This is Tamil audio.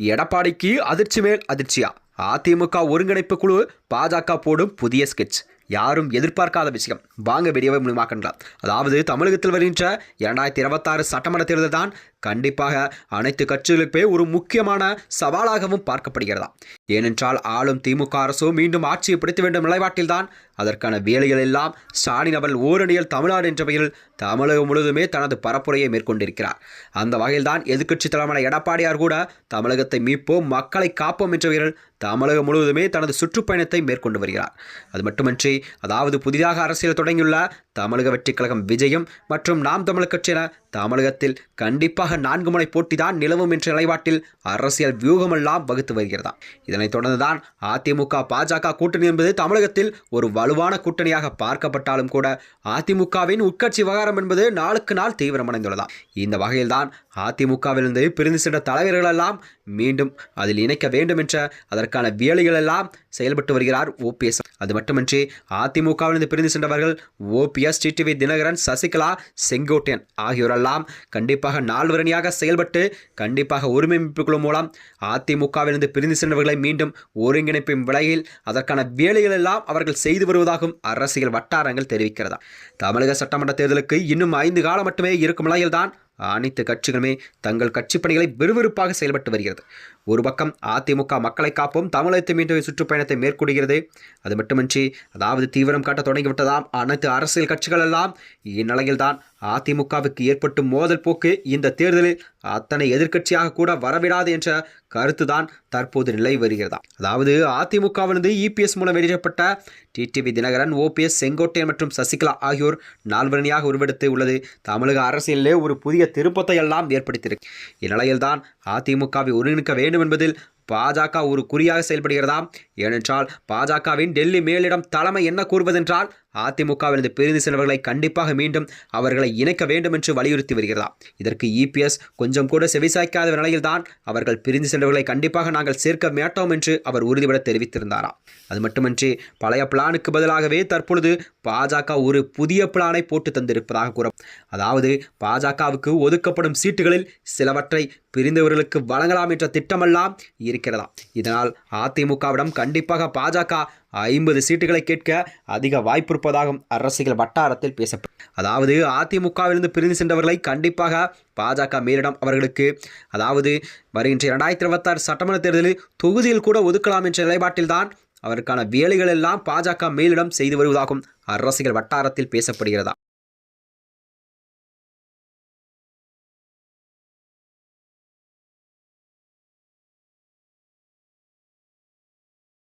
எடப்பாடிக்கு அதிர்ச்சி மேல் அதிர்ச்சியா? அதிமுக ஒருங்கிணைப்பு குழு பாஜக போடும் புதிய ஸ்கெட்ச் யாரும் எதிர்பார்க்காத விஷயம். வாங்க வீடியோவை மூலமாக்கலாம். அதாவது தமிழகத்தில் வருகின்ற இரண்டாயிரத்தி இருபத்தாறு சட்டமன்ற தேர்தல் தான் கண்டிப்பாக அனைத்து கட்சிகளுக்குமே ஒரு முக்கியமான சவாலாகவும் பார்க்கப்படுகிறதா. ஏனென்றால் ஆளும் திமுக அரசு மீண்டும் ஆட்சியை பிடித்து வேண்டும் நிலைப்பாட்டில்தான் அதற்கான வேலைகள் எல்லாம் ஸ்டாலின் அவர்கள் ஓரணியில் தமிழ்நாடு என்ற பெயரில் தமிழகம் முழுவதுமே தனது பரப்புரையை மேற்கொண்டிருக்கிறார். அந்த வகையில்தான் எதிர்க்கட்சி தலைமையான எடப்பாடியார் கூட தமிழகத்தை மீட்போம் மக்களை காப்போம் என்ற பெயரில் தமிழகம் முழுவதுமே தனது சுற்றுப்பயணத்தை மேற்கொண்டு வருகிறார். அது மட்டுமன்றி அதாவது புதிதாக அரசியல் தொடங்கியுள்ள தமிழக வெற்றிக் கழகம் விஜயம் மற்றும் நாம் தமிழர் கட்சியின தமிழகத்தில் கண்டிப்பாக நான்கு முனை போட்டிதான் நிலவும் என்ற நிலைப்பாட்டில் அரசியல் வியூகமெல்லாம் வகுத்து வருகிறதா இதனைத் தொடர்ந்துதான் அதிமுக பாஜக கூட்டணி என்பது தமிழகத்தில் ஒரு வலுவான கூட்டணியாக பார்க்கப்பட்டாலும் கூட அதிமுகவின் உட்கட்சி விவகாரம் என்பது நாளுக்கு நாள் தீவிரமடைந்துள்ளதாம். இந்த வகையில்தான் அதிமுகவிலிருந்து பிரிந்து சென்ற தலைவர்கள் எல்லாம் மீண்டும் அதில் இணைக்க வேண்டும் என்ற அதற்கான வேலைகளெல்லாம் செயல்பட்டு வருகிறார் ஓபிஎஸ் அது மட்டுமின்றி அதிமுகவிலிருந்து பிரிந்து சென்றவர்கள் ஓபிஎஸ் டிடிவி தினகரன் சசிகலா செங்கோட்டையன் ஆகியோரெல்லாம் கண்டிப்பாக நால்வரணியாக செயல்பட்டு கண்டிப்பாக ஒருமைப்பு குழு மூலம் அதிமுகவிலிருந்து பிரிந்து சென்றவர்களை மீண்டும் ஒருங்கிணைப்பின் விலையில் அதற்கான வேலைகள் எல்லாம் அவர்கள் செய்து வருவதாகவும் அரசியல் வட்டாரங்கள் தெரிவிக்கிறதா. தமிழக சட்டமன்ற தேர்தலுக்கு இன்னும் ஐந்து காலம் மட்டுமே இருக்கும் நிலையில்தான் அனைத்து கட்சிகளுமே தங்கள் கட்சி பணிகளை விறுவிறுப்பாக செயல்பட்டு வருகிறது. ஒரு பக்கம் அதிமுக மக்களை காப்போம் தமிழகத்தை மீண்டும் சுற்றுப்பயணத்தை மேற்கொள்கிறது. அது மட்டுமின்றி அதாவது தீவிரம் காட்ட தொடங்கிவிட்டதாம் அனைத்து அரசியல் கட்சிகள் எல்லாம் இந்நிலையில்தான் அதிமுகவுக்கு ஏற்பட்டு மோதல் போக்கு இந்த தேர்தலில் அத்தனை எதிர்க்கட்சியாக கூட வரவிடாது என்ற கருத்துதான் தற்போது நிலை வருகிறதா? அதாவது அதிமுகவிலிருந்து இபிஎஸ் மூலம் வெளியிடப்பட்ட டிடிவி தினகரன் ஓபிஎஸ் செங்கோட்டையன் மற்றும் சசிகலா ஆகியோர் நால்வரணியாக உருவெடுத்து உள்ளது. தமிழக அரசியலிலே ஒரு புதிய திருப்பத்தை எல்லாம் ஏற்படுத்தியிருக்கு. இந்நிலையில்தான் அதிமுகவை ஒருங்கிணைக்க வேண்டும் என்பதில் பாஜக ஒரு குறியாக செயல்படுகிறதா ஏனென்றால் பாஜகவின் டெல்லி மேலிடம் தலைமை என்ன கூறுவதென்றால் அதிமுகவிலிருந்து பிரிந்து சென்றவர்களை கண்டிப்பாக மீண்டும் அவர்களை இணைக்க வேண்டும் என்று வலியுறுத்தி வருகிறதா? இதற்கு இபிஎஸ் கொஞ்சம் கூட செவிசாய்க்காத நிலையில்தான் அவர்கள் பிரிந்து சென்றவர்களை கண்டிப்பாக நாங்கள் சேர்க்க மாட்டோம் என்று அவர் உறுதிபட தெரிவித்திருந்தாராம் அது மட்டுமின்றி பழைய பிளானுக்கு பதிலாகவே தற்பொழுது பாஜக ஒரு புதிய பிளானை போட்டு தந்திருப்பதாக கூற அதாவது பாஜகவுக்கு ஒதுக்கப்படும் சீட்டுகளில் சிலவற்றை பிரிந்தவர்களுக்கு வழங்கலாம் என்ற திட்டமெல்லாம் இருக்கிறதா? இதனால் அதிமுகவிடம் கண்டிப்பாக பாஜக ஐம்பது சீட்டுகளை கேட்க அதிக வாய்ப்பு இருப்பதாகவும் அரசியல் வட்டாரத்தில் பேசப்படும் அதாவது அதிமுகவிலிருந்து பிரிந்து சென்றவர்களை கண்டிப்பாக பாஜக மேலிடம் அவர்களுக்கு. அதாவது வருகின்ற இரண்டாயிரத்தி இருபத்தாறு சட்டமன்ற தேர்தலில் தொகுதியில் கூட ஒதுக்கலாம் என்ற நிலைப்பாட்டில்தான் அவருக்கான வேலைகள் எல்லாம் பாஜக மேலிடம் செய்து வருவதாகவும் அரசியல் வட்டாரத்தில் பேசப்படுகிறதா